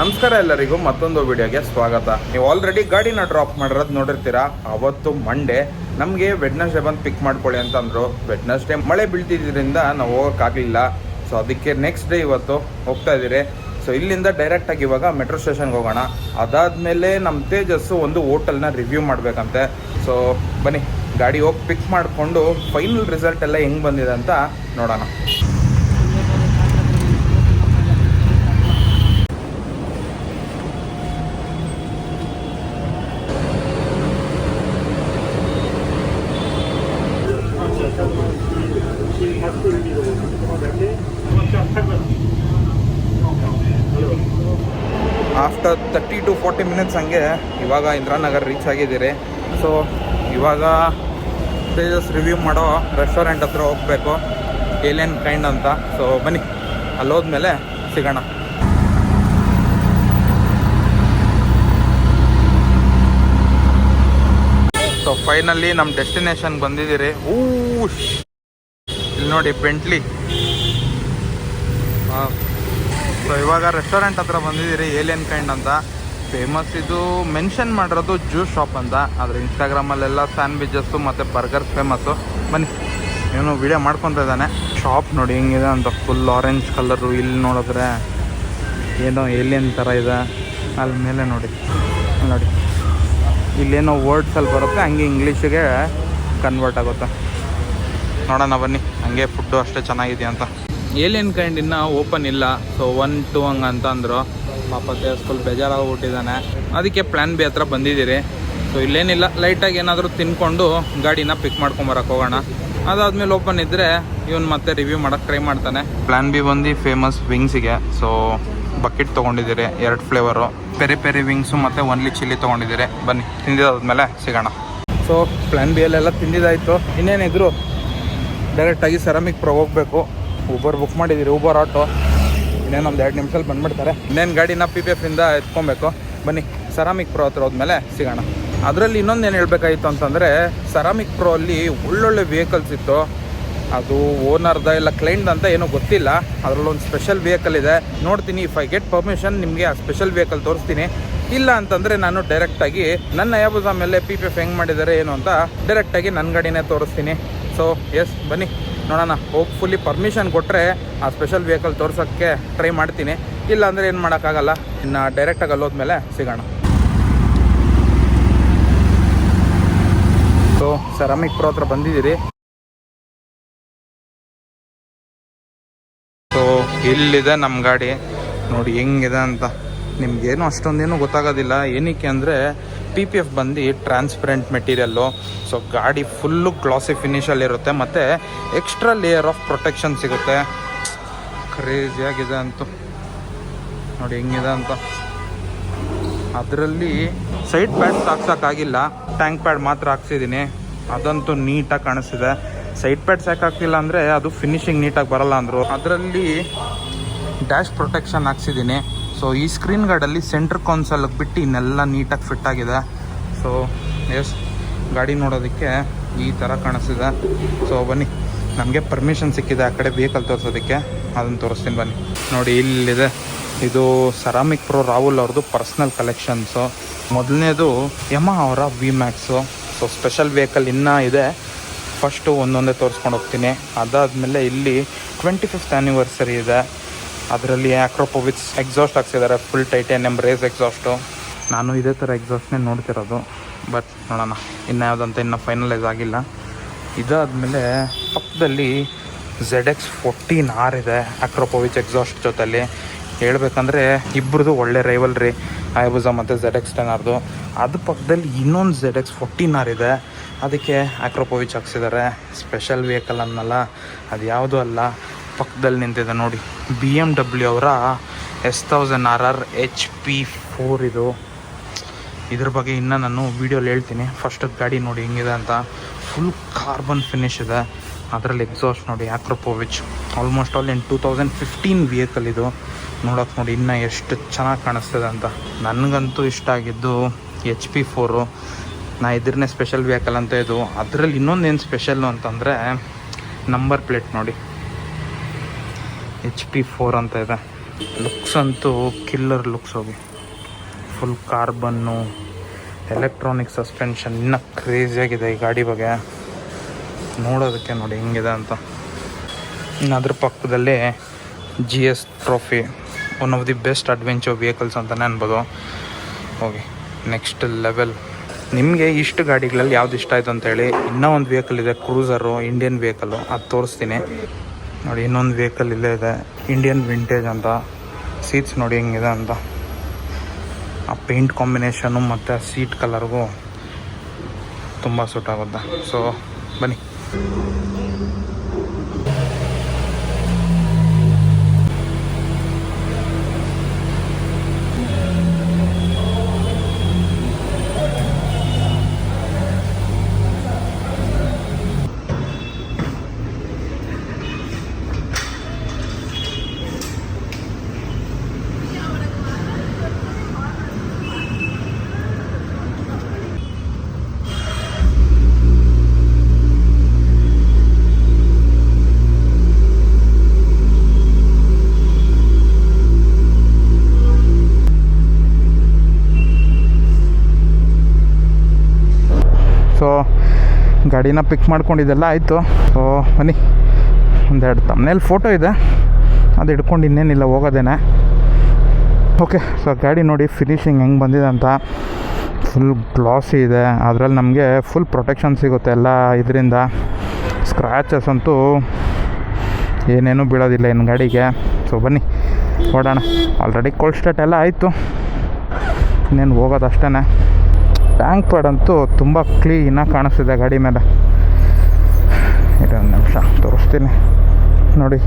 ನಮಸ್ಕಾರ ಎಲ್ಲರಿಗೂ ಮತ್ತೊಂದು ವಿಡಿಯೋಗೆ ಸ್ವಾಗತ. ನೀವು ಆಲ್ರೆಡಿ ಗಾಡಿನ ಡ್ರಾಪ್ ಮಾಡಿರೋದು ನೋಡಿರ್ತೀರಾ? ಅವತ್ತು ಮಂಡೇ ನಮಗೆ ವೆಡ್ನಸ್ಡೇ ಬಂದು ಪಿಕ್ ಮಾಡ್ಕೊಳ್ಳಿ ಅಂತ ಅಂದರು ವೆಡ್ನಸ್ಡೇ ಮಳೆ ಬೀಳ್ತಿದ್ದರಿಂದ ನಾವು ಹೋಗೋಕ್ಕಾಗಲಿಲ್ಲ ಸೊ ಅದಕ್ಕೆ ನೆಕ್ಸ್ಟ್ ಡೇ ಇವತ್ತು ಹೋಗ್ತಾ ಇದ್ದೀರಿ. ಸೊ ಇಲ್ಲಿಂದ ಡೈರೆಕ್ಟಾಗಿ ಇವಾಗ ಮೆಟ್ರೋ ಸ್ಟೇಷನ್ಗೆ ಹೋಗೋಣ. ಅದಾದಮೇಲೆ ನಮ್ಮ ತೇಜಸ್ಸು ಒಂದು ಹೋಟೆಲ್ನ ರಿವ್ಯೂ ಮಾಡಬೇಕಂತೆ. ಸೊ ಬನ್ನಿ, ಗಾಡಿ ಹೋಗಿ ಪಿಕ್ ಮಾಡಿಕೊಂಡು ಫೈನಲ್ ರಿಸಲ್ಟ್ ಎಲ್ಲ ಹೆಂಗೆ ಬಂದಿದೆ ಅಂತ ನೋಡೋಣ. After thirty to forty minutes ಹಂಗೆ ಇವಾಗ ಇಂದಿರಾನಗರ್ ರೀಚ್ ಆಗಿದ್ದೀರಿ. ಸೊ ಇವಾಗ ತೇಜಸ್ ರಿವ್ಯೂ ಮಾಡೋ ರೆಸ್ಟೋರೆಂಟ್ ಹತ್ರ ಹೋಗಬೇಕು. ಏಲಿಯನ್ ಕೈಂಡ್ ಅಂತ. ಸೊ ಬನ್ನಿ. ಅಲ್ಲಿ ಹೋದ್ಮೇಲೆ ಸಿಗೋಣ. ಸೊ ಫೈನಲಿ ನಮ್ಮ ಡೆಸ್ಟಿನೇಷನ್ ಬಂದಿದ್ದೀರಿ. ಊ ಇಲ್ಲಿ ನೋಡಿ ಬೆಂಟ್ಲಿ ಸೊ ಇವಾಗ ರೆಸ್ಟೋರೆಂಟ್ ಹತ್ರ ಬಂದಿದ್ದೀರಿ ಏಲಿಯನ್ ಕೈಂಡ್ ಅಂತ. ಫೇಮಸ್ ಇದು ಮೆನ್ಷನ್ ಮಾಡಿರೋದು ಜ್ಯೂಸ್ ಶಾಪ್ ಅಂತ. ಆದರೆ ಇನ್ಸ್ಟಾಗ್ರಾಮಲ್ಲೆಲ್ಲ ಸ್ಯಾಂಡ್ವಿಚಸ್ಸು ಮತ್ತು ಬರ್ಗರ್ಸ್ ಫೇಮಸ್ಸು ಬನ್ನಿ. ಇವನು ವೀಡಿಯೋ ಮಾಡ್ಕೊತ ಇದ್ದಾನೆ. ಶಾಪ್ ನೋಡಿ ಹೆಂಗಿದೆ ಅಂತ. ಫುಲ್ ಆರೆಂಜ್ ಕಲರು ಇಲ್ಲಿ ನೋಡಿದ್ರೆ ಏನೋ ಏಲಿಯನ್ ಥರ ಇದೆ. ಅಲ್ಲಿ ಮೇಲೆ ನೋಡಿ. ನೋಡಿ. ಇಲ್ಲೇನೋ ವರ್ಡ್ಸಲ್ಲಿ ಬರುತ್ತೆ, ಹಂಗೆ ಇಂಗ್ಲೀಷಿಗೆ ಕನ್ವರ್ಟ್ ಆಗುತ್ತೆ. ನೋಡೋಣ ಬನ್ನಿ. ಹಂಗೆ ಫುಡ್ಡು ಅಷ್ಟೇ ಚೆನ್ನಾಗಿದೆಯಾ ಅಂತ. ಏಲಿಯನ್ ಕೈಂಡ್ ಇನ್ನ ಓಪನ್ ಇಲ್ಲ. ಸೊ ಒನ್ ಟು ಹಂಗೆ ಅಂತ ಅಂದರು. ಪಾಪ ಫುಲ್ ಬೇಜಾರಾಗ್ಬಿಟ್ಟಿದ್ದಾನೆ ಅದಕ್ಕೆ ಪ್ಲ್ಯಾನ್ ಬಿ ಹತ್ರ ಬಂದಿದ್ದೀರಿ. ಸೊ ಇಲ್ಲೇನಿಲ್ಲ. ಲೈಟಾಗಿ ಏನಾದರೂ ತಿನ್ಕೊಂಡು ಗಾಡಿನ ಪಿಕ್ ಮಾಡ್ಕೊಂಬರಕ್ಕೆ ಹೋಗೋಣ. ಅದಾದ್ಮೇಲೆ ಓಪನ್ ಇದ್ದರೆ ಇವನ್ ಮತ್ತೆ ರಿವ್ಯೂ ಮಾಡೋಕ್ಕೆ ಟ್ರೈ ಮಾಡ್ತಾನೆ. ಪ್ಲ್ಯಾನ್ ಬಿ ಬಂದು ಫೇಮಸ್ ವಿಂಗ್ಸಿಗೆ ಸೊ ಬಕೆಟ್ ತೊಗೊಂಡಿದ್ದೀರಿ. ಎರಡು ಫ್ಲೇವರು ಪೆರಿ ಪೆರಿ ವಿಂಗ್ಸು ಮತ್ತು ಒನ್ಲಿ ಚಿಲ್ಲಿ ತೊಗೊಂಡಿದ್ದೀರಿ. ಬನ್ನಿ, ತಿಂದಿದ್ದಾದ್ಮೇಲೆ ಸಿಗೋಣ. ಸೊ ಪ್ಲ್ಯಾನ್ ಬಿ ಅಲ್ಲೆಲ್ಲ ತಿಂದಿದ್ದಾಯಿತು. ಇನ್ನೇನಿದ್ರು ಡೈರೆಕ್ಟಾಗಿ ಸೆರಾಮಿಕ್ ಪ್ರೋ ಹೋಗಬೇಕು. ಊಬರ್ ಬುಕ್ ಮಾಡಿದ್ದೀರಿ ಊಬರ್ ಆಟೋ ಇನ್ನೇನೊಂದು ಎರಡು ನಿಮಿಷದಲ್ಲಿ ಬಂದ್ಬಿಡ್ತಾರೆ. ಇನ್ನೇನು ಗಾಡಿನ ಪಿ ಪಿ ಎಫಿಂದ ಎತ್ಕೊಬೇಕು. ಬನ್ನಿ ಸೆರಾಮಿಕ್ ಪ್ರೋ ಹತ್ರ ಹೋದ್ಮೇಲೆ ಸಿಗೋಣ. ಅದರಲ್ಲಿ ಇನ್ನೊಂದು ಏನು ಹೇಳಬೇಕಾಗಿತ್ತು ಅಂತಂದರೆ ಸೆರಾಮಿಕ್ ಪ್ರೋ ಅಲ್ಲಿ ಒಳ್ಳೊಳ್ಳೆ ವೆಹಿಕಲ್ಸ್ ಇತ್ತು. ಅದು ಓನರ್ದ ಇಲ್ಲ ಕ್ಲೈಂಟ್ ಅಂತ ಏನೂ ಗೊತ್ತಿಲ್ಲ. ಅದರಲ್ಲೊಂದು ಸ್ಪೆಷಲ್ ವೆಹಿಕಲ್ ಇದೆ. ನೋಡ್ತೀನಿ ಇಫ್ ಐ ಗೆಟ್ ಪರ್ಮಿಷನ್ ನಿಮಗೆ ಆ ಸ್ಪೆಷಲ್ ವೆಹಿಕಲ್ ತೋರಿಸ್ತೀನಿ. ಇಲ್ಲ ಅಂತಂದರೆ ನಾನು ಡೈರೆಕ್ಟಾಗಿ ನನ್ನ ಯಾಬುಜಾ ಮೇಲೆ ಪಿ ಪಿ ಎಫ್ ಹೆಂಗೆ ಮಾಡಿದ್ದಾರೆ ಏನು ಅಂತ ಡೈರೆಕ್ಟಾಗಿ ನನ್ನ ಗಾಡಿನೇ ತೋರಿಸ್ತೀನಿ. ಸೊ ಎಸ್ ಬನ್ನಿ. ನೋಡೋಣ. ಹೋಪ್ಫುಲ್ಲಿ ಪರ್ಮಿಷನ್ ಕೊಟ್ಟರೆ ಆ ಸ್ಪೆಷಲ್ ವೆಹಿಕಲ್ ತೋರ್ಸೋಕ್ಕೆ ಟ್ರೈ ಮಾಡ್ತೀನಿ. ಇಲ್ಲ ಅಂದರೆ ಏನು ಮಾಡೋಕ್ಕಾಗಲ್ಲ. ಇನ್ನು ಡೈರೆಕ್ಟಾಗಿ ಅಲ್ಲೋದ್ಮೇಲೆ ಸಿಗೋಣ. ಸೊ ಸೆರಾಮಿಕ್ ಪ್ರೋ ಹತ್ರ ಬಂದಿದ್ದೀರಿ. ಸೊ ಇಲ್ಲಿದೆ ನಮ್ಮ ಗಾಡಿ. ನೋಡಿ ಹೆಂಗಿದೆ ಅಂತ. ನಿಮ್ಗೇನು ಅಷ್ಟೊಂದೇನು ಗೊತ್ತಾಗೋದಿಲ್ಲ. ಏನಕ್ಕೆ ಅಂದರೆ ಪಿ ಪಿ ಎಫ್ ಬಂದು ಟ್ರಾನ್ಸ್ಪರೆಂಟ್ ಮೆಟೀರಿಯಲ್ಲು ಸೊ ಗಾಡಿ ಫುಲ್ಲು ಗ್ಲಾಸಿ ಫಿನಿಷಲ್ಲಿರುತ್ತೆ ಮತ್ತು ಎಕ್ಸ್ಟ್ರಾ ಲೇಯರ್ ಆಫ್ ಪ್ರೊಟೆಕ್ಷನ್ ಸಿಗುತ್ತೆ. ಕ್ರೇಜಿಯಾಗಿದೆ ಅಂತೂ. ನೋಡಿ ಹೆಂಗಿದೆ ಅಂತ. ಅದರಲ್ಲಿ ಸೈಡ್ ಪ್ಯಾಡ್ಸ್ ಹಾಕ್ಸೋಕ್ಕಾಗಿಲ್ಲ ಟ್ಯಾಂಕ್ ಪ್ಯಾಡ್ ಮಾತ್ರ ಹಾಕ್ಸಿದ್ದೀನಿ. ಅದಂತೂ ನೀಟಾಗಿ ಕಾಣಿಸ್ತಿದೆ. ಸೈಡ್ ಪ್ಯಾಡ್ಸ್ ಯಾಕೆ ಅಂದರೆ ಅದು ಫಿನಿಶಿಂಗ್ ನೀಟಾಗಿ ಬರಲ್ಲ ಅಂದರು. ಅದರಲ್ಲಿ ಡ್ಯಾಶ್ ಪ್ರೊಟೆಕ್ಷನ್ ಹಾಕ್ಸಿದ್ದೀನಿ. ಸೊ ಈ ಸ್ಕ್ರೀನ್ ಗಾರ್ಡಲ್ಲಿ ಸೆಂಟ್ರ್ ಕಾನ್ಸಲ್ಗೆ ಬಿಟ್ಟು ಇನ್ನೆಲ್ಲ ನೀಟಾಗಿ ಫಿಟ್ ಆಗಿದೆ. ಸೊ ಎಸ್ ಗಾಡಿ ನೋಡೋದಕ್ಕೆ ಈ ಥರ ಕಾಣಿಸಿದೆ ಸೊ ಬನ್ನಿ, ನಮಗೆ ಪರ್ಮಿಷನ್ ಸಿಕ್ಕಿದೆ ಆ ಕಡೆ ವೆಹಿಕಲ್ ತೋರಿಸೋದಕ್ಕೆ. ಅದನ್ನು ತೋರಿಸ್ತೀನಿ ಬನ್ನಿ. ನೋಡಿ, ಇಲ್ಲಿದೆ. ಇದು ಸೆರಾಮಿಕ್ ಪ್ರೋ ರಾಹುಲ್ ಅವ್ರದ್ದು ಪರ್ಸ್ನಲ್ ಕಲೆಕ್ಷನ್ಸು ಮೊದಲನೇದು ಯಮ ಅವರ V Max so special vehicle ಇನ್ನೂ ಇದೆ. ಫಸ್ಟು ಒಂದೊಂದೇ ತೋರಿಸ್ಕೊಂಡು ಹೋಗ್ತೀನಿ. ಅದಾದಮೇಲೆ ಇಲ್ಲಿ ಟ್ವೆಂಟಿ ಫಿಫ್ತ್ ಆ್ಯನಿವರ್ಸರಿ ಇದೆ. ಅದರಲ್ಲಿ ಆಕ್ರೋಪೋವಿಕ್ಸ್ ಎಕ್ಸಾಸ್ಟ್ ಹಾಕ್ಸಿದ್ದಾರೆ ಫುಲ್ ಟೈಟೇನಿಯಮ್ ರೇಸ್ ಎಕ್ಸಾಸ್ಟು ನಾನು ಇದೇ ಥರ ಎಕ್ಸಾಸ್ಟ್ನೇ ನೋಡ್ತಿರೋದು. ಬಟ್ ನೋಡೋಣ, ಇನ್ನು ಯಾವುದಂತ ಇನ್ನೂ ಫೈನಲೈಸ್ ಆಗಿಲ್ಲ. ಇದಾದಮೇಲೆ ಪಕ್ಕದಲ್ಲಿ ಝೆಡ್ ಎಕ್ಸ್ ಫೋರ್ಟೀನ್ ಆರ್ ಇದೆ, ಆಕ್ರೋಪೋವಿಚ್ ಎಕ್ಸಾಸ್ಟ್ ಜೊತೆಲಿ. ಹೇಳ್ಬೇಕಂದ್ರೆ ಇಬ್ಬರದು ಒಳ್ಳೆ ರೈವಲ್ರಿ ಆಯಬುಜಾ ಮತ್ತು ಝೆಡ್ ಎಕ್ಸ್ ಟೆನ್ ಆರ್ದು ಅದು ಪಕ್ಕದಲ್ಲಿ ಇನ್ನೊಂದು ಝೆಡ್ ಎಕ್ಸ್ ಫೋರ್ಟೀನ್ ಆರ್ ಇದೆ. ಅದಕ್ಕೆ ಆಕ್ರೋಪೋವಿಚ್ ಹಾಕ್ಸಿದ್ದಾರೆ ಸ್ಪೆಷಲ್ ವೆಹಿಕಲ್ ಅನ್ನಲ್ಲ ಅದು ಯಾವುದೂ ಅಲ್ಲ. ಪಕ್ಕದಲ್ಲಿ ನಿಂತಿದೆ ನೋಡಿ. ಬಿ ಎಂ ಡಬ್ಲ್ಯೂ ಅವರ S thousand R R H P four ಇದು. ಇದ್ರ ಬಗ್ಗೆ ಇನ್ನೂ ನಾನು ವೀಡಿಯೋಲಿ ಹೇಳ್ತೀನಿ. ಫಸ್ಟ್ ಗಾಡಿ ನೋಡಿ ಹೆಂಗಿದೆ ಅಂತ. ಫುಲ್ ಕಾರ್ಬನ್ ಫಿನಿಶ್ ಇದೆ. ಅದರಲ್ಲಿ ಎಕ್ಸಾಸ್ಟ್ ನೋಡಿ Akrapovic almost all in two thousand fifteen vehicle ಇದು. ನೋಡೋಕೆ ನೋಡಿ ಇನ್ನೂ ಎಷ್ಟು ಚೆನ್ನಾಗಿ ಕಾಣಿಸ್ತದೆ ಅಂತ. ನನಗಂತೂ ಇಷ್ಟ ಆಗಿದ್ದು ಎಚ್ ಪಿ ಫೋರು ನಾ ಇದ್ರನ್ನೇ ಸ್ಪೆಷಲ್ ವೆಹಿಕಲ್ ಅಂತ ಇದು. ಅದರಲ್ಲಿ ಏನು ಸ್ಪೆಷಲ್ಲು ಅಂತಂದರೆ ನಂಬರ್ ಪ್ಲೇಟ್ ನೋಡಿ. ಎಚ್ ಪಿ ಫೋರ್ ಅಂತ ಇದೆ. ಲುಕ್ಸ್ ಅಂತೂ ಕಿಲ್ಲರ್ ಲುಕ್ಸ್ ಹೋಗಿ ಫುಲ್ ಕಾರ್ಬನ್ನು ಎಲೆಕ್ಟ್ರಾನಿಕ್ ಸಸ್ಪೆನ್ಷನ್ ಇನ್ನೂ ಕ್ರೇಜಿಯಾಗಿದೆ ಈ ಗಾಡಿ ಬಗ್ಗೆ. ನೋಡೋದಕ್ಕೆ ನೋಡಿ ಹೆಂಗಿದೆ ಅಂತ. ಇನ್ನು ಅದ್ರ ಪಕ್ಕದಲ್ಲಿ G S trophy one of the best adventure vehicles ಅಂತಲೇ ಅನ್ಬೋದು. ಹೋಗಿ ನೆಕ್ಸ್ಟ್ ಲೆವೆಲ್ ನಿಮಗೆ ಇಷ್ಟು ಗಾಡಿಗಳಲ್ಲಿ ಯಾವ್ದು ಇಷ್ಟ ಆಯಿತು ಅಂತೇಳಿ ಇನ್ನೂ ಒಂದು ವೆಹಿಕಲ್ ಇದೆ ಕ್ರೂಸರು ಇಂಡಿಯನ್ ವೆಹಿಕಲ್ಲು ಅದು ತೋರಿಸ್ತೀನಿ. ನೋಡಿ, ಇನ್ನೊಂದು ವೆಹಿಕಲ್ ಇಲ್ಲೇ ಇದೆ. ಇಂಡಿಯನ್ ವಿಂಟೇಜ್ ಅಂತ. ಸೀಟ್ಸ್ ನೋಡಿ ಹೆಂಗಿದೆ ಅಂತ. ಆ ಪೇಂಟ್ ಕಾಂಬಿನೇಷನು ಮತ್ತು ಸೀಟ್ ಕಲರ್ಗೂ ತುಂಬ ಸೂಟ್ ಆಗುತ್ತೆ. ಸೊ ಬನ್ನಿ ಸೊ ಗಾಡಿನ ಪಿಕ್ ಮಾಡ್ಕೊಂಡಿದ್ದೆಲ್ಲ ಆಯಿತು. ಓ ಬನ್ನಿ. ಒಂದೆರಡು ತಮ್ಮನೇಲಿ ಫೋಟೋ ಇದೆ. ಅದು ಹಿಡ್ಕೊಂಡು ಇನ್ನೇನಿಲ್ಲ, ಹೋಗೋದೇನೆ. ಓಕೆ ಸೊ ಗಾಡಿ ನೋಡಿ ಫಿನಿಶಿಂಗ್ ಹೆಂಗೆ ಬಂದಿದೆ ಅಂತ. ಫುಲ್ ಗ್ಲಾಸಿ ಇದೆ. ಅದರಲ್ಲಿ ನಮಗೆ ಫುಲ್ ಪ್ರೊಟೆಕ್ಷನ್ ಸಿಗುತ್ತೆ ಎಲ್ಲ ಇದರಿಂದ. ಸ್ಕ್ರ್ಯಾಚಸ್ ಅಂತೂ ಏನೇನೂ ಬೀಳೋದಿಲ್ಲ ಇನ್ನು ಗಾಡಿಗೆ. ಸೊ ಬನ್ನಿ. ಓಡೋಣ ಆಲ್ರೆಡಿ ಕೋಲ್ಡ್ ಸ್ಟಾರ್ಟ್ ಎಲ್ಲ ಆಯಿತು. ಇನ್ನೇನು ಹೋಗೋದು ಅಷ್ಟೇ ಟ್ಯಾಂಕ್ ಪ್ಯಾಡ್ ಅಂತೂ ತುಂಬ ಕ್ಲೀನಾಗಿ ಕಾಣಿಸ್ತಿದೆ ಗಾಡಿ ಮೇಲೆ. ಇದೊಂದು ನಿಮಿಷ, ತೋರಿಸ್ತೀನಿ. ನೋಡಿ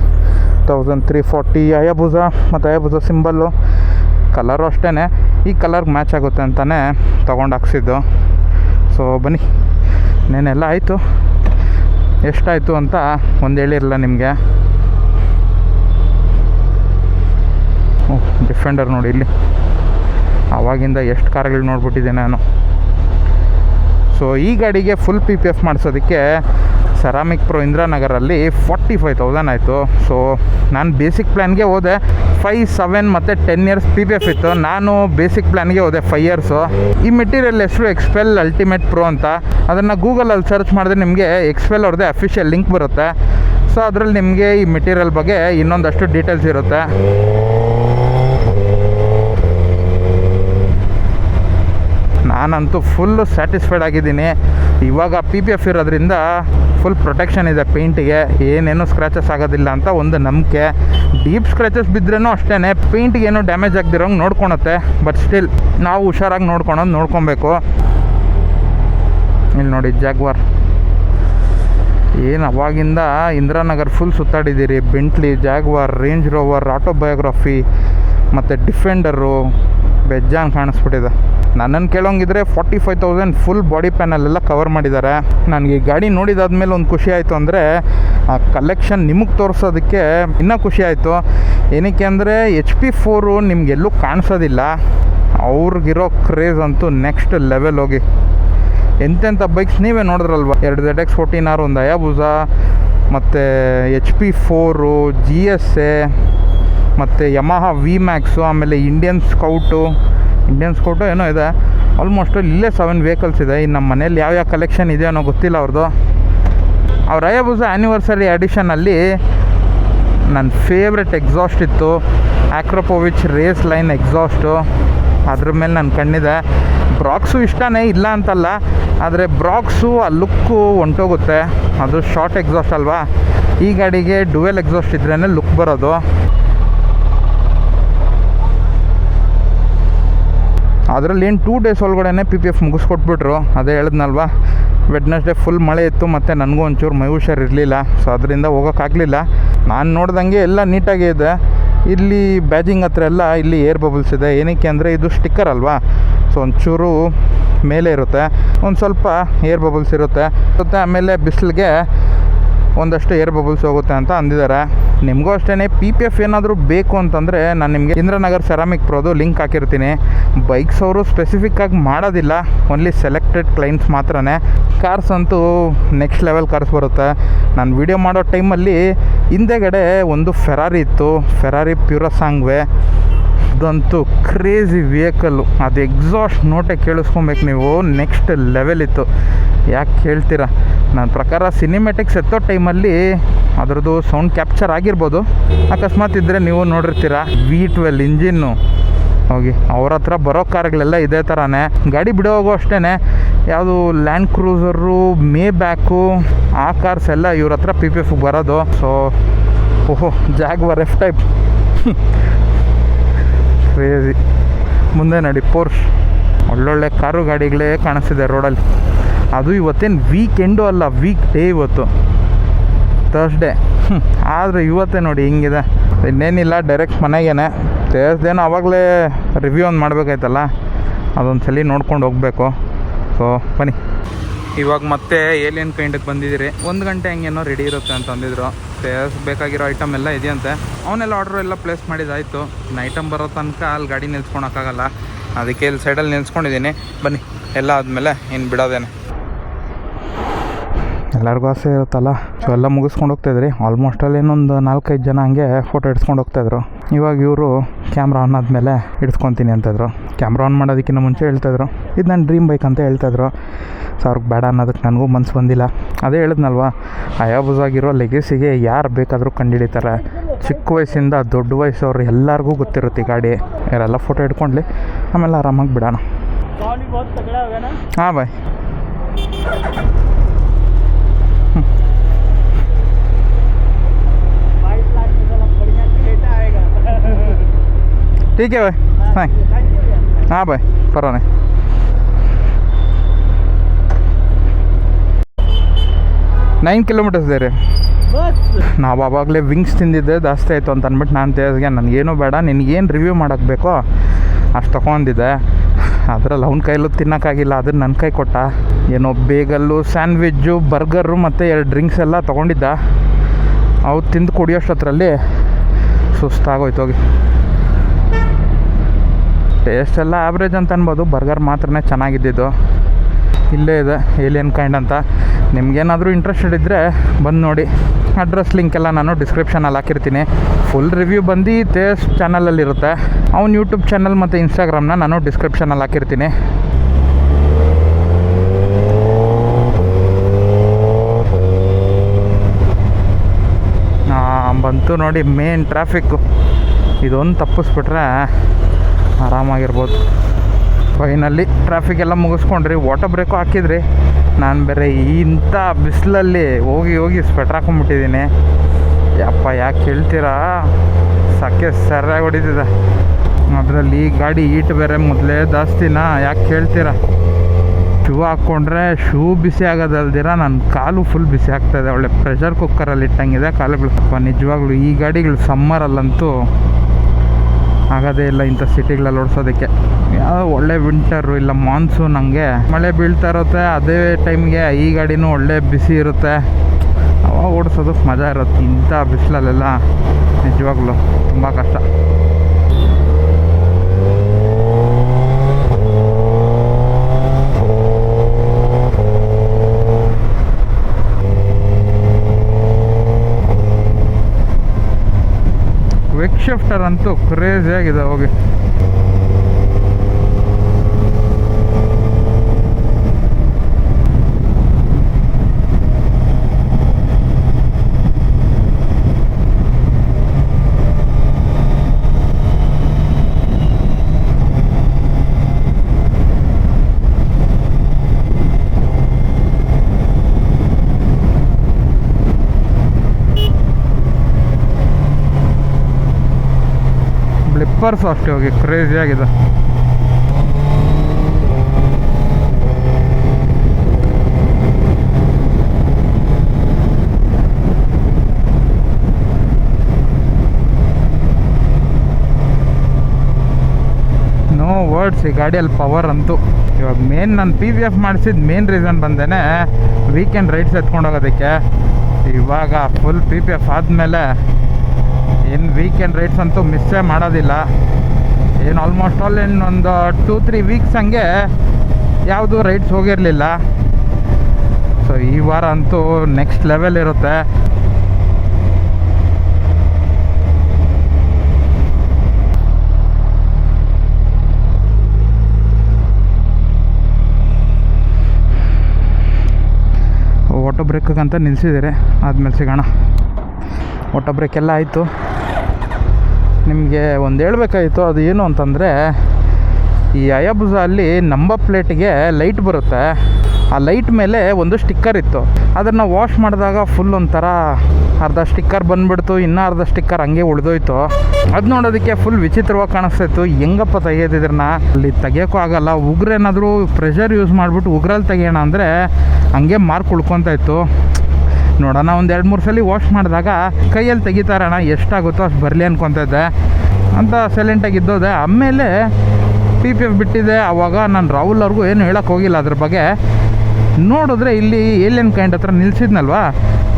ತೌಸಂಡ್ ತ್ರೀ ಫಾರ್ಟಿ ಅಯಬುಜ ಮತ್ತು ಅಯಬುಜ ಸಿಂಬಲ್ಲು ಕಲರು ಅಷ್ಟೇ ಈ ಕಲರ್ಗೆ ಮ್ಯಾಚ್ ಆಗುತ್ತೆ ಅಂತಲೇ ತೊಗೊಂಡು ಹಾಕ್ಸಿದ್ದು. ಸೊ ಬನ್ನಿ. ಇನ್ನೇನೆಲ್ಲ ಆಯಿತು? ಎಷ್ಟಾಯಿತು ಅಂತ ಒಂದು ಹೇಳಿರಲ್ಲ ನಿಮಗೆ. ಡಿಫೆಂಡರ್ ನೋಡಿ ಇಲ್ಲಿ. ಆವಾಗಿಂದ ಎಷ್ಟು ಕಾರ್ಗಳು ನೋಡ್ಬಿಟ್ಟಿದ್ದೆ ನಾನು. ಸೊ ಈ ಗಾಡಿಗೆ ಫುಲ್ ಪಿ ಪಿ ಎಫ್ ಮಾಡಿಸೋದಕ್ಕೆ ಸೆರಾಮಿಕ್ ಪ್ರೋ ಇಂದಿರಾನಗರಲ್ಲಿ ಫಾರ್ಟಿ ಫೈವ್ ತೌಸಂಡ್ ಆಯಿತು. ಸೊ ನಾನು ಬೇಸಿಕ್ ಪ್ಲ್ಯಾನ್ಗೆ ಹೋದೆ. ಫೈ ಸೆವೆನ್ ಮತ್ತು ten years P P F ಇತ್ತು. ನಾನು ಬೇಸಿಕ್ ಪ್ಲ್ಯಾನ್ಗೆ ಹೋದೆ ಫೈವ್ ಇಯರ್ಸು ಈ ಮೆಟೀರಿಯಲ್ ಹೆಸರು ಎಕ್ಸ್ಪೆಲ್ ಅಲ್ಟಿಮೇಟ್ ಪ್ರೋ ಅಂತ. ಅದನ್ನು ಗೂಗಲಲ್ಲಿ ಸರ್ಚ್ ಮಾಡಿದ್ರೆ ನಿಮಗೆ ಎಕ್ಸ್ಪೆಲ್ ಅವ್ರದ್ದೇ ಅಫಿಷಿಯಲ್ ಲಿಂಕ್ ಬರುತ್ತೆ. ಸೊ ಅದರಲ್ಲಿ ನಿಮಗೆ ಈ ಮೆಟೀರಿಯಲ್ ಬಗ್ಗೆ ಇನ್ನೊಂದಷ್ಟು ಡೀಟೇಲ್ಸ್ ಇರುತ್ತೆ. ನಾನಂತೂ ಫುಲ್ಲು ಸ್ಯಾಟಿಸ್ಫೈಡ್ ಆಗಿದ್ದೀನಿ. ಇವಾಗ ಪಿ ಪಿ ಎಫ್ ಇರೋದ್ರಿಂದ ಫುಲ್ ಪ್ರೊಟೆಕ್ಷನ್ ಇದೆ ಪೇಂಟಿಗೆ ಏನೇನು ಸ್ಕ್ರ್ಯಾಚಸ್ ಆಗೋದಿಲ್ಲ ಅಂತ ಒಂದು ನಂಬಿಕೆ. ಡೀಪ್ ಸ್ಕ್ರ್ಯಾಚಸ್ ಬಿದ್ರೂ ಅಷ್ಟೇ ಪೇಂಟಿಗೆ ಏನೂ ಡ್ಯಾಮೇಜ್ ಆಗದಿರೋಂಗೆ ನೋಡ್ಕೊಳತ್ತೆ. ಬಟ್ ಸ್ಟಿಲ್ ನಾವು ಹುಷಾರಾಗಿ ನೋಡ್ಕೊಳೋದು ನೋಡ್ಕೊಬೇಕು. ಇಲ್ಲಿ ನೋಡಿ ಜಾಗ್ವಾರ್ ಏನು ಅವಾಗಿಂದ Indiranagar full ಸುತ್ತಾಡಿದ್ದೀರಿ. Bentley Jaguar Range Rover Autobiography ಮತ್ತು ಡಿಫೆಂಡರು ಬೆಜ್ಜಾನ್ ಕಾಣಿಸ್ಬಿಟ್ಟಿದೆ. ನನ್ನನ್ನು ಕೇಳೋಂಗಿದ್ರೆ forty five thousand full body panel ಎಲ್ಲ ಕವರ್ ಮಾಡಿದ್ದಾರೆ. ನನಗೆ ಈ ಗಾಡಿ ನೋಡಿದಾದ್ಮೇಲೆ ಒಂದು ಖುಷಿ ಆಯಿತು ಅಂದರೆ, ಆ ಕಲೆಕ್ಷನ್ ನಿಮಗೆ ತೋರಿಸೋದಕ್ಕೆ ಇನ್ನೂ ಖುಷಿ ಆಯಿತು. ಏನಕ್ಕೆ ಅಂದರೆ ಎಚ್ ಪಿ ಫೋರು ನಿಮಗೆಲ್ಲೂ ಕಾಣಿಸೋದಿಲ್ಲ. ಅವ್ರಿಗಿರೋ ಕ್ರೇಜ್ ಅಂತೂ ನೆಕ್ಸ್ಟ್ ಲೆವೆಲ್ ಹೋಗಿ. ಎಂತೆಂಥ ಬೈಕ್ಸ್ ನೀವೇ ನೋಡಿದ್ರಲ್ವ? ಎರಡು ಝೆಡ್ ಎಕ್ಸ್ ಫೋರ್ಟೀನ್ ಆರ್ ಒಂದು ಅಯಾಬುಜ ಮತ್ತು H P four G S A ಮತ್ತು ಯಮಹ ವಿ ಮ್ಯಾಕ್ಸು ಆಮೇಲೆ ಇಂಡಿಯನ್ ಸ್ಕೌಟು ಇಂಡಿಯನ್ ಸ್ಕೌಟು ಏನೋ ಇದೆ. ಆಲ್ಮೋಸ್ಟ್ ಇಲ್ಲೇ ಸೆವೆನ್ ವೆಹಿಕಲ್ಸ್ ಇದೆ. ಇನ್ನು ನಮ್ಮ ಮನೇಲಿ ಯಾವ್ಯಾವ ಕಲೆಕ್ಷನ್ ಇದೆ ಅನ್ನೋ ಗೊತ್ತಿಲ್ಲ ಅವ್ರದ್ದು ಅವ್ರ ಅಯಬುಸ ಆ್ಯನಿವರ್ಸರಿ ಎಡಿಷನಲ್ಲಿ ನನ್ನ ಫೇವ್ರೆಟ್ ಎಕ್ಸಾಸ್ಟ್ ಇತ್ತು. ಆಕ್ರೋಪೋವಿಚ್ ರೇಸ್ ಲೈನ್ ಎಕ್ಸಾಸ್ಟು ಅದ್ರ ಮೇಲೆ ನನ್ನ ಕಣ್ಣಿದೆ. ಬ್ರಾಕ್ಸು ಇಷ್ಟನೇ ಇಲ್ಲ ಅಂತಲ್ಲ. ಆದರೆ ಬ್ರಾಕ್ಸು ಆ ಲುಕ್ಕು ಹೊಂಟೋಗುತ್ತೆ ಅದು ಶಾರ್ಟ್ ಎಕ್ಸಾಸ್ಟ್ ಅಲ್ವಾ? ಈ ಗಾಡಿಗೆ ಡುವೆಲ್ ಎಕ್ಸಾಸ್ಟ್ ಇದ್ರೇ ಲುಕ್ ಬರೋದು. ಅದರಲ್ಲಿ ಏನು ಟೂ ಡೇಸ್ ಒಳಗಡೆನೆ ಪಿ ಪಿ ಎಫ್ ಮುಗಿಸ್ಕೊಟ್ಬಿಟ್ರು. ಅದೇ ಹೇಳಿದ್ನಲ್ವಾ ವೆಡ್ನೆಸ್ಡೇ ಫುಲ್ ಮಳೆ ಇತ್ತು ಮತ್ತು ನನಗೂ ಒಂಚೂರು ಮೈ ಹುಷಾರಿರಲಿಲ್ಲ ಸೊ ಅದರಿಂದ ಹೋಗೋಕ್ಕಾಗಲಿಲ್ಲ. ನಾನು ನೋಡ್ದಂಗೆ ಎಲ್ಲ ನೀಟಾಗಿ ಇದೆ. ಇಲ್ಲಿ ಬ್ಯಾಜಿಂಗ್ ಹತ್ರ ಎಲ್ಲ ಇಲ್ಲಿ ಏರ್ ಬಬಲ್ಸ್ ಇದೆ. ಏನಕ್ಕೆ ಅಂದರೆ ಇದು ಸ್ಟಿಕ್ಕರ್ ಅಲ್ವಾ? ಸೊ ಒಂಚೂರು ಮೇಲೆ ಇರುತ್ತೆ. ಒಂದು ಸ್ವಲ್ಪ ಏರ್ ಬಬಲ್ಸ್ ಇರುತ್ತೆ. ಮತ್ತು ಆಮೇಲೆ ಬಿಸಿಲಿಗೆ ಒಂದಷ್ಟು ಏರ್ ಬಬಲ್ಸ್ ಹೋಗುತ್ತೆ ಅಂತ ಅಂದಿದ್ದಾರೆ. ನಿಮಗೂ ಅಷ್ಟೇ ಪಿ ಪಿ ಎಫ್ ಏನಾದರೂ ಬೇಕು ಅಂತಂದರೆ ನಾನು ನಿಮಗೆ ಇಂದ್ರನಗರ್ ಸೆರಾಮಿಕ್ ಪ್ರೋದು ಲಿಂಕ್ ಹಾಕಿರ್ತೀನಿ. ಬೈಕ್ಸ್ ಅವರು ಸ್ಪೆಸಿಫಿಕ್ಕಾಗಿ ಮಾಡೋದಿಲ್ಲ. ಓನ್ಲಿ ಸೆಲೆಕ್ಟೆಡ್ ಕ್ಲೈಂಟ್ಸ್ ಮಾತ್ರನೇ. ಕಾರ್ಸ್ ಅಂತೂ ನೆಕ್ಸ್ಟ್ ಲೆವೆಲ್ ಕಾರ್ಸ್ ಬರುತ್ತೆ. ನಾನು ವಿಡಿಯೋ ಮಾಡೋ ಟೈಮಲ್ಲಿ ಹಿಂದೆಗಡೆ ಒಂದು ಫೆರಾರಿ ಇತ್ತು. ಫೆರಾರಿ ಪ್ಯೂರಸಾಂಗ್ವೆ ಅದಂತೂ ಕ್ರೇಜಿ ವೆಹಿಕಲ್ಲು ಅದು ಎಕ್ಸಾಸ್ಟ್ ನೋಟೆ ಕೇಳಿಸ್ಕೊಬೇಕು ನೀವು. ನೆಕ್ಸ್ಟ್ ಲೆವೆಲ್ ಇತ್ತು. ಯಾಕೆ ಹೇಳ್ತೀರಾ? ನನ್ನ ಪ್ರಕಾರ ಸಿನಿಮೆಟಿಕ್ಸ್ ಎತ್ತೋ ಟೈಮಲ್ಲಿ ಅದರದ್ದು ಸೌಂಡ್ ಕ್ಯಾಪ್ಚರ್ ಆಗಿರ್ಬೋದು. ಅಕಸ್ಮಾತ್ ಇದ್ದರೆ ನೀವು ನೋಡಿರ್ತೀರ? ವಿ ಟ್ವೆಲ್ ಇಂಜಿನ್ನು ಹೋಗಿ, ಅವ್ರ ಹತ್ರ ಬರೋ ಕಾರ್ಗಳೆಲ್ಲ ಇದೇ ಥರನೇ ಗಾಡಿ ಬಿಡೋವಾಗೂ ಅಷ್ಟೇ ಯಾವುದು ಲ್ಯಾಂಡ್ ಕ್ರೂಸರು ಮೇ ಬ್ಯಾಕು ಆ ಕಾರ್ಸ್ ಎಲ್ಲ ಇವ್ರ ಹತ್ರ ಪಿ ಪಿ ಎಫ್ಗೆ ಬರೋದು. ಸೊ ಓಹೋ ಜಾಗ್ವರ್ ಎಫ್ ಟೈಪ್ ಕ್ರೇಜಿ ಮುಂದೆ ನಡಿ ಪೋರ್ಷ್ ಒಳ್ಳೊಳ್ಳೆ ಕಾರು ಗಾಡಿಗಳೇ ಕಾಣಿಸ್ತಿದೆ ರೋಡಲ್ಲಿ. ಅದು ಇವತ್ತೇನು ವೀಕೆಂಡು ಅಲ್ಲ ವೀಕ್ ಡೇ ಇವತ್ತು. ತರ್ಸ್ಡೇ ಆದರೆ ಇವತ್ತೇ ನೋಡಿ ಹಿಂಗಿದೆ. ಇನ್ನೇನಿಲ್ಲ ಡೈರೆಕ್ಟ್ ಮನೆಗೇನೆ. ತೇರ್ಸ್ಡೇನೋ ಆವಾಗಲೇ ರಿವ್ಯೂ ಒಂದು ಮಾಡಬೇಕಾಯ್ತಲ್ಲ? ಅದೊಂದು ಸಲ ನೋಡ್ಕೊಂಡು ಹೋಗಬೇಕು. ಸೊ ಬನ್ನಿ. ಇವಾಗ ಮತ್ತೆ ಏಲಿಯನ್ ಕೈಂಡಕ್ಕೆ ಬಂದಿದ್ದೀರಿ. ಒಂದು ಗಂಟೆ ಹಂಗೇನೋ ರೆಡಿ ಇರುತ್ತೆ ಅಂತ ಅಂದಿದ್ರು. ಬೇಕಾಗಿರೋ ಐಟಮ್ ಎಲ್ಲ ಇದೆಯಂತೆ. ಅವನ್ನೆಲ್ಲ ಆರ್ಡರ್ ಎಲ್ಲ ಪ್ಲೇಸ್ ಮಾಡಿದ್ದಾಯಿತು ಐಟಮ್ ಬರೋ ತನಕ ಅಲ್ಲಿ ಗಾಡಿ ನಿಲ್ಸ್ಕೊಳಕ್ಕಾಗಲ್ಲ. ಅದಕ್ಕೆ ಇಲ್ಲಿ ಸೈಡಲ್ಲಿ ನಿಲ್ಸ್ಕೊಂಡಿದ್ದೀನಿ. ಬನ್ನಿ, ಎಲ್ಲ ಆದಮೇಲೆ ಇನ್ನು ಬಿಡೋದೇನೆ. ಎಲ್ಲರಿಗೂ ಆಸೆ ಇರುತ್ತಲ್ಲ? ಸೊ ಎಲ್ಲ ಮುಗಿಸ್ಕೊಂಡು ಹೋಗ್ತಾಯಿದ್ರಿ ಆಲ್ಮೋಸ್ಟ್ ಅಲ್ಲಿ ಇನ್ನೊಂದು ನಾಲ್ಕೈದು ಜನ ಹಂಗೆ ಫೋಟೋ ಹಿಡ್ಸ್ಕೊಂಡು ಹೋಗ್ತಾಯಿದ್ರು ಇವಾಗ ಇವರು ಕ್ಯಾಮ್ರಾ ಆನ್ ಆದಮೇಲೆ ಹಿಡ್ಸ್ಕೊತೀನಿ ಅಂತಿದ್ರು ಕ್ಯಾಮ್ರಾ ಆನ್ ಮಾಡೋದಕ್ಕಿಂತ ಮುಂಚೆ ಹೇಳ್ತಾಯಿದ್ರು ಇದು ನನ್ನ ಡ್ರೀಮ್ ಬೈಕ್ ಅಂತ ಹೇಳ್ತಾಯಿದ್ರು ಸೊ ಅವ್ರಿಗೆ ಬೇಡ ಅನ್ನೋದಕ್ಕೆ ನನಗೂ ಮನ್ಸು ಬಂದಿಲ್ಲ ಅದೇ ಹೇಳಿದ್ನಲ್ವ ಆಗಿರೋ ಲೆಗೆಸಿಗೆ ಯಾರು ಬೇಕಾದರೂ ಕಂಡುಹಿಡಿತಾರೆ ಚಿಕ್ಕ ವಯಸ್ಸಿಂದ ದೊಡ್ಡ ವಯಸ್ಸವ್ರು ಎಲ್ಲರಿಗೂ ಗೊತ್ತಿರುತ್ತೆ ಈ ಗಾಡಿ ಯಾರೆಲ್ಲ ಫೋಟೋ ಹಿಡ್ಕೊಂಡ್ಲಿ ಆಮೇಲೆ ಆರಾಮಾಗಿ ಬಿಡೋಣ साउंड भी बहुत तगड़ा होगा ना ಹಾಂ ಬಾಯ್ बाईस लाख में चलो बढ़िया क्रेटा आएगा ठीक है भाई ಹಾಂ थैंक यू भैया ಹಾಂ ನೈನ್ ಕಿಲೋಮೀಟರ್ಸ್ ಇದೆ ರೀ. बस ನಾವು ಆವಾಗಲೇ ವಿಂಗ್ಸ್ ತಿಂದಿದ್ದೆ, ಜಾಸ್ತಿ ಆಯಿತು ಅಂತ ಅಂದ್ಬಿಟ್ಟು ನಾನು ತೇಜ್ಗೆ ನನಗೇನು ಬೇಡ, ನಿನಗೇನು ರಿವ್ಯೂ ಮಾಡೋಕ್ಕೆ ಬೇಕೋ? ಅಷ್ಟು ತೊಗೊಂಡಿದ್ದೆ. ಅದ್ರಲ್ಲಿ ಅವ್ನ ಕೈಲೂ ತಿನ್ನೋಕ್ಕಾಗಿಲ್ಲ ಅದನ್ನು ನನ್ನ ಕೈ ಕೊಟ್ಟ. ಏನೋ ಬೇಗಲ್ಲು ಸ್ಯಾಂಡ್ವಿಜ್ಜು ಬರ್ಗರು ಮತ್ತು ಎರಡು ಡ್ರಿಂಕ್ಸ್ ಎಲ್ಲ ತೊಗೊಂಡಿದ್ದ. ಅವು ತಿಂದು ಕುಡಿಯೋಷ್ಟೊತ್ತರಲ್ಲಿ ಸುಸ್ತಾಗೋಯ್ತು ಹೋಗಿ. ಟೇಸ್ಟ್ ಎಲ್ಲ ಆ್ಯಾವ್ರೇಜ್ ಅಂತ ಅನ್ಬೋದು ಬರ್ಗರ್ ಮಾತ್ರನೇ ಚೆನ್ನಾಗಿದ್ದಿದ್ದು. ಇಲ್ಲೇ ಇದೆ ಏಲಿಯನ್ ಕೈಂಡ್ ಅಂತ. ನಿಮ್ಗೇನಾದರೂ ಇಂಟ್ರೆಸ್ಟೆಡ್ ಇದ್ದರೆ ಬಂದು ನೋಡಿ. ಅಡ್ರೆಸ್ ಲಿಂಕ್ ಎಲ್ಲ ನಾನು ಡಿಸ್ಕ್ರಿಪ್ಷನಲ್ಲಿ ಹಾಕಿರ್ತೀನಿ. ಫುಲ್ ರಿವ್ಯೂ ಬಂದು ತೇಜ್ ಚಾನಲಲ್ಲಿರುತ್ತೆ ಅವ್ನು ಯೂಟ್ಯೂಬ್ ಚಾನಲ್ ಮತ್ತು ಇನ್ಸ್ಟಾಗ್ರಾಮ್ನ ನಾನು ಡಿಸ್ಕ್ರಿಪ್ಷನಲ್ಲಿ ಹಾಕಿರ್ತೀನಿ. ಬಂತು ನೋಡಿ ಮೇನ್ ಟ್ರಾಫಿಕ್ಕು ಇದೊಂದು ತಪ್ಪಿಸ್ಬಿಟ್ರೆ ಆರಾಮಾಗಿರ್ಬೋದು. ಫೈನಲ್ಲಿ ಟ್ರಾಫಿಕ್ ಎಲ್ಲ ಮುಗಿಸ್ಕೊಂಡ್ರಿ. ವಾಟರ್ ಬ್ರೇಕು ಹಾಕಿದ್ರಿ. ನಾನು ಬೇರೆ ಇಂಥ ಬಿಸಿಲಲ್ಲಿ ಹೋಗಿ ಹೋಗಿ ಸ್ವೆಟ್ರ್ ಹಾಕೊಂಡ್ಬಿಟ್ಟಿದ್ದೀನಿ. ಯಪ್ಪ, ಯಾಕೆ ಹೇಳ್ತೀರಾ? ಸಕ್ಕೆ ಸರಿಯಾಗಿ ಹೊಡಿತಿದೆ. ಅದರಲ್ಲಿ ಈ ಗಾಡಿ ಈಟ್ ಬೇರೆ ಮೊದಲೇ ಜಾಸ್ತಿನಾ, ಯಾಕೆ ಕೇಳ್ತೀರಾ ಶೂ ಹಾಕ್ಕೊಂಡ್ರೆ ಶೂ ಬಿಸಿ ಆಗೋದಲ್ದಿರ? ನನ್ನ ಕಾಲು ಫುಲ್ ಬಿಸಿ ಆಗ್ತಾಯಿದೆ ಒಳ್ಳೆ ಪ್ರೆಷರ್ ಕುಕ್ಕರಲ್ಲಿ ಇಟ್ಟಂಗಿದೆ. ಕಾಲುಗಳು ನಿಜವಾಗ್ಲು ನಿಜವಾಗ್ಲೂ ಈ ಗಾಡಿಗಳು ಸಮ್ಮರಲ್ಲಂತೂ ಆಗೋದೇ ಇಲ್ಲ ಇಂಥ ಸಿಟಿಗಳಲ್ಲಿ ಓಡಿಸೋದಕ್ಕೆ. ಯಾವ ಒಳ್ಳೆ ವಿಂಟರು ಇಲ್ಲ ಮಾನ್ಸೂನ್ ಹಂಗೆ. ಮಳೆ ಬೀಳ್ತಾ ಇರುತ್ತೆ, ಅದೇ ಟೈಮ್ಗೆ ಈ ಗಾಡಿನೂ ಒಳ್ಳೆ ಬಿಸಿ ಇರುತ್ತೆ. ಅವಾಗ ಓಡಿಸೋದಕ್ಕೆ ಮಜಾ ಇರುತ್ತೆ, ಇಂಥ ಬಿಸಿಲಲ್ಲೆಲ್ಲ. ನಿಜವಾಗ್ಲೂ ತುಂಬ ಕಷ್ಟ. ವೆಕ್ ಶಿಫ್ಟರ್ ಅಂತೂ ಕ್ರೇಜಿ ಆಗಿದೆ ಹೋಗಿ. ಬ್ಲಿಪ್ಪರ್ಸ್ ಸಾಫ್ಟ್ ಹೋಗಿ ಕ್ರೇಜಿ ಆಗಿದೆ. ನೋ ವರ್ಡ್ಸ್ ಈ ಗಾಡಿಯಲ್ಲಿ ಪವರ್ ಅಂತೂ. ಇವಾಗ ಮೇನ್ ನಾನು ಪಿ ವಿ ಎಫ್ ಮಾಡಿಸಿದ ಮೇನ್ ರೀಸನ್ ಬಂದೇನೆ ವೀಕೆಂಡ್ ರೈಡ್ಸ್ ಎತ್ಕೊಂಡು ಹೋಗೋದಕ್ಕೆ. ಇವಾಗ ಫುಲ್ ಪಿ ಪಿ ಎಫ್ ಆದಮೇಲೆ ಇನ್ನು ವೀಕೆಂಡ್ ರೈಡ್ಸ್ ಅಂತೂ ಮಿಸ್ಸೇ ಮಾಡೋದಿಲ್ಲ. ಏನು ಆಲ್ಮೋಸ್ಟ್ ಆಲ್ ಏನು ಒಂದು ಟೂ ತ್ರೀ ವೀಕ್ಸ್ ಹಂಗೆ ಯಾವುದು ರೈಡ್ಸ್ ಹೋಗಿರಲಿಲ್ಲ. ಸೊ ಈ ವಾರ ಅಂತೂ ನೆಕ್ಸ್ಟ್ ಲೆವೆಲ್ ಇರುತ್ತೆ. ಬ್ರೇಕಂತ ನಿಲ್ಲಿಸಿದ್ದೀರಿ ಆದಮೇಲೆ ಸಿಗೋಣ. ಆಟೋ ಬ್ರೇಕ್ ಎಲ್ಲ ಆಯಿತು. ನಿಮಗೆ ಒಂದು ಹೇಳ್ಬೇಕಾಯಿತು, ಅದು ಏನು ಅಂತಂದರೆ, ಈ ಅಯಬುಜ ಅಲ್ಲಿ ನಂಬರ್ ಪ್ಲೇಟಿಗೆ ಲೈಟ್ ಬರುತ್ತೆ. ಆ ಲೈಟ್ ಮೇಲೆ ಒಂದು ಸ್ಟಿಕ್ಕರ್ ಇತ್ತು. ಅದನ್ನು ವಾಶ್ ಮಾಡಿದಾಗ ಫುಲ್ ಒಂಥರ ಅರ್ಧ ಸ್ಟಿಕ್ಕರ್ ಬಂದುಬಿಡ್ತು, ಇನ್ನೂ ಅರ್ಧ ಸ್ಟಿಕ್ಕರ್ ಹಂಗೆ ಉಳಿದೋಯ್ತು. ಅದು ನೋಡೋದಕ್ಕೆ ಫುಲ್ ವಿಚಿತ್ರವಾಗಿ ಕಾಣಿಸ್ತಾಯಿತ್ತು. ಹೆಂಗಪ್ಪ ತೆಗೆಯೋದಿದ್ರನ್ನ ಅಲ್ಲಿ ತೆಗಿಯೋಕ್ಕೂ ಆಗಲ್ಲ. ಉಗ್ರೇನಾದರೂ ಪ್ರೆಷರ್ ಯೂಸ್ ಮಾಡಿಬಿಟ್ಟು ಉಗ್ರಲ್ಲಿ ತೆಗಿಯೋಣ ಅಂದರೆ ಹಂಗೆ ಮಾರ್ಕ್ ಉಳ್ಕೊತಾ ಇತ್ತು. ನೋಡೋಣ. ಒಂದು ಎರಡು ಮೂರು ಸಲ ವಾಶ್ ಮಾಡಿದಾಗ ಕೈಯಲ್ಲಿ ತೆಗಿತಾರಣ ಎಷ್ಟಾಗುತ್ತೋ ಅಷ್ಟು ಬರಲಿ ಅನ್ಕೊತಿದ್ದೆ ಅಂತ ಸೈಲೆಂಟಾಗಿ ಇದ್ದೋದೆ. ಆಮೇಲೆ ಪಿ ಪಿ ಎಫ್ ಬಿಟ್ಟಿದೆ. ಆವಾಗ ನಾನು ರಾಹುಲ್ ಅವ್ರಿಗೂ ಏನು ಹೇಳೋಕ್ಕೆ ಹೋಗಿಲ್ಲ ಅದ್ರ ಬಗ್ಗೆ. ನೋಡಿದ್ರೆ ಇಲ್ಲಿ ಏಲಿಯನ್ ಕೈಂಡ್ ಹತ್ರ ನಿಲ್ಸಿದ್ನಲ್ವಾ?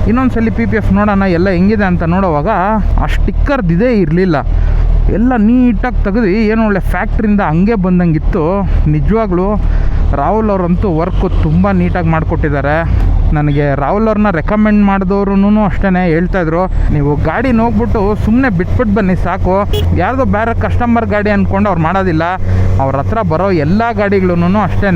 ಇನ್ನೊಂದು ಸಲ ಪಿ ಪಿ ಎಫ್ ನೋಡೋಣ, ಎಲ್ಲ ಹೆಂಗಿದೆ ಅಂತ ನೋಡೋವಾಗ ಆ ಸ್ಟಿಕ್ಕರ್ದು ಇದೇ ಇರಲಿಲ್ಲ. ಎಲ್ಲ ನೀಟಾಗಿ ತೆಗೆದು, ಏನು ಒಳ್ಳೆ ಫ್ಯಾಕ್ಟ್ರಿಯಿಂದ ಹಂಗೆ ಬಂದಂಗಿತ್ತು ನಿಜವಾಗ್ಲೂ ರಾಹುಲ್ ಅವರಂತೂ ವರ್ಕು ತುಂಬ ನೀಟಾಗಿ ಮಾಡಿಕೊಟ್ಟಿದ್ದಾರೆ. ನನಗೆ ರಾಹುಲ್ ಅವ್ರನ್ನ ರೆಕಮೆಂಡ್ ಮಾಡಿದವ್ರು ಅಷ್ಟೇ ಹೇಳ್ತಾಯಿದ್ರು ನೀವು ಗಾಡಿ ನೋಗ್ಬಿಟ್ಟು ಸುಮ್ಮನೆ ಬಿಟ್ಬಿಟ್ಟು ಬನ್ನಿ ಸಾಕು. ಯಾರ್ದೋ ಬೇರೆ ಕಸ್ಟಮರ್ ಗಾಡಿ ಅಂದ್ಕೊಂಡು ಅವ್ರು ಮಾಡೋದಿಲ್ಲ. ಅವ್ರ ಹತ್ರ ಬರೋ ಎಲ್ಲ ಗಾಡಿಗಳೂ ಅಷ್ಟೇ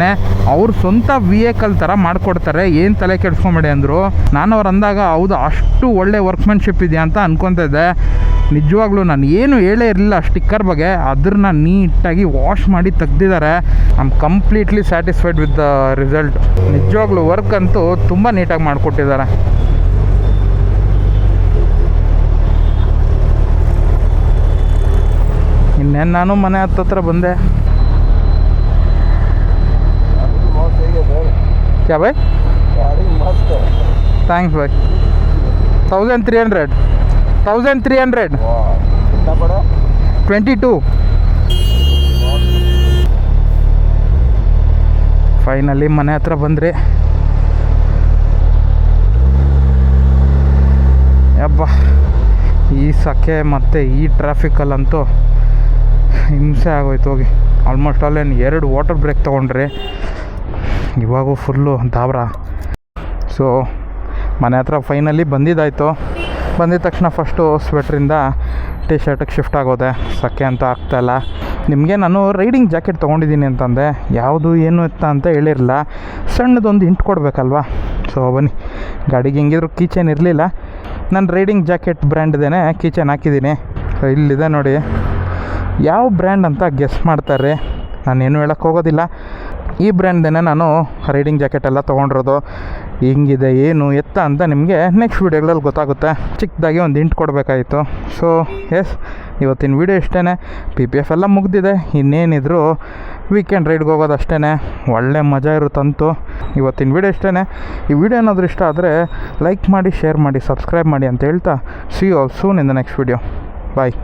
ಅವ್ರ ಸ್ವಂತ ವೆಹಿಕಲ್ ಥರ ಮಾಡಿಕೊಡ್ತಾರೆ. ಏನು ತಲೆ ಕೆಡ್ಸ್ಕೊಂಬೇಡಿ ಅಂದರು. ನಾನು ಅವ್ರು ಅಂದಾಗ, ಹೌದು, ಅಷ್ಟು ಒಳ್ಳೆ ವರ್ಕ್ಮೆನ್ಶಿಪ್ ಇದೆಯಾ? ಅಂತ ಅನ್ಕೊತಿದ್ದೆ ನಿಜವಾಗ್ಲೂ ನಾನು ಏನು ಹೇಳೇ ಇರಲಿಲ್ಲ ಸ್ಟಿಕ್ಕರ್ ಬಗ್ಗೆ. ಅದನ್ನ ನೀಟಾಗಿ ವಾಶ್ ಮಾಡಿ ತೆಗ್ದಿದ್ದಾರೆ. I completely satisfied with the result ನಿಜವಾಗ್ಲೂ ವರ್ಕ್ ಅಂತೂ ತುಂಬ ನೀಟಾಗಿ ಮಾಡಿಕೊಟ್ಟಿದ್ದಾರೆ. ಇನ್ನೇನು ನಾನು ಮನೆ ಹತ್ತತ್ರ ಬಂದೆ. ಕ್ಯಾ bye thanks bye thousand three hundred thousand three hundred twenty two finally ಮನೆ ಹತ್ರ ಬಂದ್ರಿ. ಅಬ್ಬ ಈ ಸಖೆ ಮತ್ತು ಈ ಟ್ರಾಫಿಕಲ್ಲಂತೂ ಹಿಂಸೆ ಆಗೋಯ್ತು ಹೋಗಿ. ಆಲ್ಮೋಸ್ಟ್ ಆಲ್ ಏನು ಎರಡು ವಾಟರ್ ಬ್ರೇಕ್ ತೊಗೊಂಡ್ರಿ, ಇವಾಗೂ ಫುಲ್ಲು ದಾಬ್ರ. ಸೊ ಮನೆ ಹತ್ರ ಫೈನಲಿ ಬಂದಿದ್ದಾಯಿತು. ಬಂದಿದ ತಕ್ಷಣ ಫಸ್ಟು ಸ್ವೆಟ್ರಿಂದ ಟಿ ಶರ್ಟಿಗೆ ಶಿಫ್ಟ್ ಆಗೋದೆ. ಸಕ್ಕೆ ಅಂತ ಆಗ್ತಾಯಿಲ್ಲ ನಿಮಗೆ ನಾನು ರೈಡಿಂಗ್ ಜಾಕೆಟ್ ತೊಗೊಂಡಿದ್ದೀನಿ ಅಂತಂದೆ. ಯಾವುದು, ಏನು ಎತ್ತ ಅಂತ ಹೇಳಿರಲಿಲ್ಲ. ಸಣ್ಣದೊಂದು ಹಿಂಟ್ ಕೊಡಬೇಕಲ್ವಾ? ಸೊ ಬನ್ನಿ. ಗಾಡಿಗೆ ಹೆಂಗಿದ್ರು ಕೀಚೇನ್ ಇರಲಿಲ್ಲ. ನಾನು ರೈಡಿಂಗ್ ಜಾಕೆಟ್ ಬ್ರ್ಯಾಂಡ್ದೇ ಕೀಚೇನ್ ಹಾಕಿದ್ದೀನಿ. ಇಲ್ಲಿದೆ ನೋಡಿ. ಯಾವ ಬ್ರ್ಯಾಂಡ್ ಅಂತ ಗೆಸ್ ಮಾಡ್ತಾರೆ. ನಾನೇನು ಹೇಳೋಕ್ಕೆ ಹೋಗೋದಿಲ್ಲ. ಈ ಬ್ರ್ಯಾಂಡ್ದೇ ನಾನು ರೈಡಿಂಗ್ ಜಾಕೆಟ್ ಎಲ್ಲ ತೊಗೊಂಡಿರೋದು. ಹಿಂಗಿದೆ, ಏನು, ಎತ್ತ ಅಂತ ನಿಮಗೆ ನೆಕ್ಸ್ಟ್ ವೀಡಿಯೋಗಳಲ್ಲಿ ಗೊತ್ತಾಗುತ್ತೆ. ಚಿಕ್ಕದಾಗಿ ಒಂದು ಇಂಟ್ ಕೊಡಬೇಕಾಯಿತು. ಸೊ ಎಸ್ ಇವತ್ತಿನ ವೀಡಿಯೋ ಇಷ್ಟೇ ಪಿ ಪಿ ಎಫ್ ಎಲ್ಲ ಮುಗ್ದಿದೆ. ಇನ್ನೇನಿದ್ರು ವೀಕೆಂಡ್ ರೈಡ್ಗೆ ಹೋಗೋದು ಅಷ್ಟೇ ಒಳ್ಳೆ ಮಜಾ ಇರುತ್ತಂತೂ ಇವತ್ತಿನ ವೀಡಿಯೋ ಇಷ್ಟೇ ಈ ವಿಡಿಯೋ ಏನಾದರೂ ಇಷ್ಟ ಆದರೆ ಲೈಕ್ ಮಾಡಿ ಶೇರ್ ಮಾಡಿ ಸಬ್ಸ್ಕ್ರೈಬ್ ಮಾಡಿ ಅಂತ ಹೇಳ್ತಾ. See all soon in the next video bye